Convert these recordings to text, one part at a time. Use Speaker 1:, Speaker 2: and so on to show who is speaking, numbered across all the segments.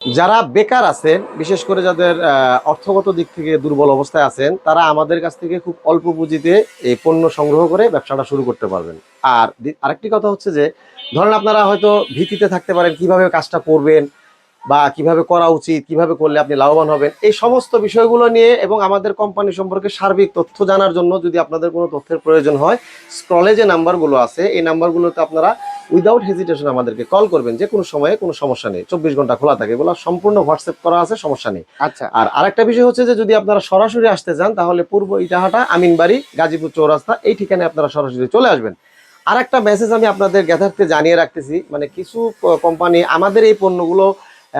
Speaker 1: যারা বেকার আছেন, বিশেষ করে যাদের অর্থগত দিক থেকে দুর্বল অবস্থায় আছেন, তারা আমাদের কাছ থেকে খুব অল্প পুঁজিতে এই পণ্য সংগ্রহ করে ব্যবসাটা শুরু করতে পারবেন। আর আরেকটি কথা হচ্ছে যে, ধরেন আপনারা হয়তো ভীতিতে থাকতে পারেন, কীভাবে কাজটা করবেন বা কীভাবে করা উচিত, কীভাবে করলে আপনি লাভবান হবেন, এই সমস্ত বিষয়গুলো নিয়ে এবং আমাদের কোম্পানি সম্পর্কে সার্বিক তথ্য জানার জন্য যদি আপনাদের কোনো তথ্যের প্রয়োজন হয়, স্ক্রলে যে নাম্বারগুলো আছে, এই নাম্বারগুলোতে আপনারা উইদাউট হেজিটেশন আমাদেরকে কল করবেন যে কোনো সময়ে কোনো সমস্যা নেই। চব্বিশ ঘণ্টা খোলা থাকে এগুলো সম্পূর্ণ হোয়াটসঅ্যাপ করা আছে সমস্যা নেই।
Speaker 2: আচ্ছা।
Speaker 1: আর আরেকটা বিষয় হচ্ছে যে যদি আপনারা সরাসরি আসতে চান তাহলে পূর্ব ইটাহাটা আমিনবাড়ি গাজীপুর চৌরাস্তা এই ঠিকানায় আপনারা সরাসরি চলে আসবেন। আর একটা মেসেজ আমি আপনাদের গ্যাথার্থে জানিয়ে রাখতেছি মানে কিছু কোম্পানি আমাদের এই পণ্যগুলো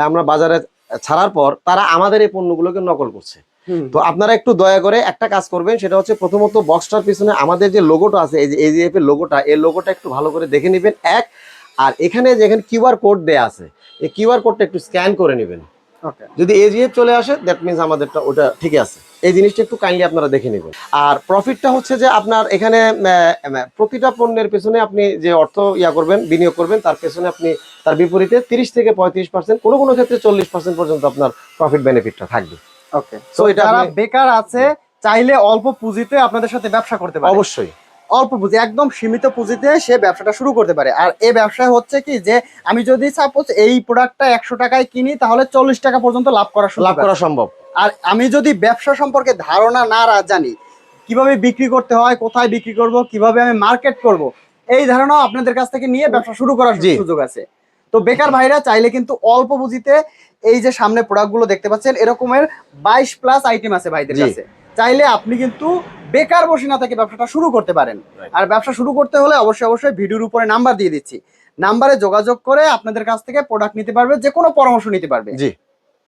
Speaker 1: আমরা বাজারে ছাড়ার পর তারা আমাদের এই পণ্যগুলোকে নকল করছে। তো আপনারা একটু দয়া করে একটা কাজ করবেন সেটা হচ্ছে প্রথমত বক্সটার পিছনে আমাদের যে লোগোটা আছে এই যে এজিএফ এর লোগোটা এই লোগোটা একটু ভালো করে দেখে নেবেন এক। আর এখানে যেখানে কিউআর কোড দেয়া আছে এই কিউআর কোডটা একটু স্ক্যান করে নেবেন. যদি এজিএফ চলে আসে দ্যাট মিনস আমাদেরটা ওটা ঠিক আছে। এই জিনিসটা একটু কাইন্ডলি আপনারা দেখে নেবেন। আর প্রফিটটা হচ্ছে যে আপনার এখানে প্রতিটা পণ্যের পেছনে আপনি যে অর্থ ইয়া করবেন বিনিয়োগ করবেন তার পেছনে আপনি তার বিপরীতে তিরিশ থেকে পঁয়ত্রিশ পার্সেন্ট কোনো কোনো ক্ষেত্রে চল্লিশ পার্সেন্ট পর্যন্ত আপনার প্রফিট বেনিফিটটা থাকবে।
Speaker 2: ওকে তো যারা বেকার আছে চাইলে অল্প পুঁজিতে আপনাদের সাথে ব্যবসা করতে পারে।
Speaker 1: অবশ্যই।
Speaker 2: অল্প পুঁজি একদম সীমিত পুঁজিতে সে ব্যবসাটা শুরু করতে পারে। আর এই ব্যবসায় হচ্ছে কি যে আমি যদি সাপোজ এই প্রোডাক্টটা একশো টাকায় কিনি তাহলে চল্লিশ টাকা পর্যন্ত লাভ করা
Speaker 1: লাভ করা সম্ভব।
Speaker 2: আর আমি যদি ব্যবসা সম্পর্কে ধারণা না জানি কীভাবে বিক্রি করতে হয় কোথায় বিক্রি করব কীভাবে আমি মার্কেট করব এই ধারণাও আপনাদের কাছ থেকে নিয়ে ব্যবসা শুরু করার। সুযোগ আছে। তো বেকার ভাইরা চাইলে কিন্তু অল্প বুঝিতে এই যে সামনে প্রোডাক্টগুলো দেখতে পাচ্ছেন এরকমের বাইশ প্লাস আইটেম আছে ভাইদের কাছে। চাইলে আপনি কিন্তু বেকার বসে না থেকে ব্যবসাটা শুরু করতে পারেন। আর ব্যবসা শুরু করতে হলে অবশ্যই অবশ্যই ভিডিওর উপরে নাম্বার দিয়ে দিচ্ছি। নাম্বারে যোগাযোগ করে আপনাদের কাছ থেকে প্রোডাক্ট নিতে পারবে যে কোনো পরামর্শ নিতে পারবে।
Speaker 1: জি।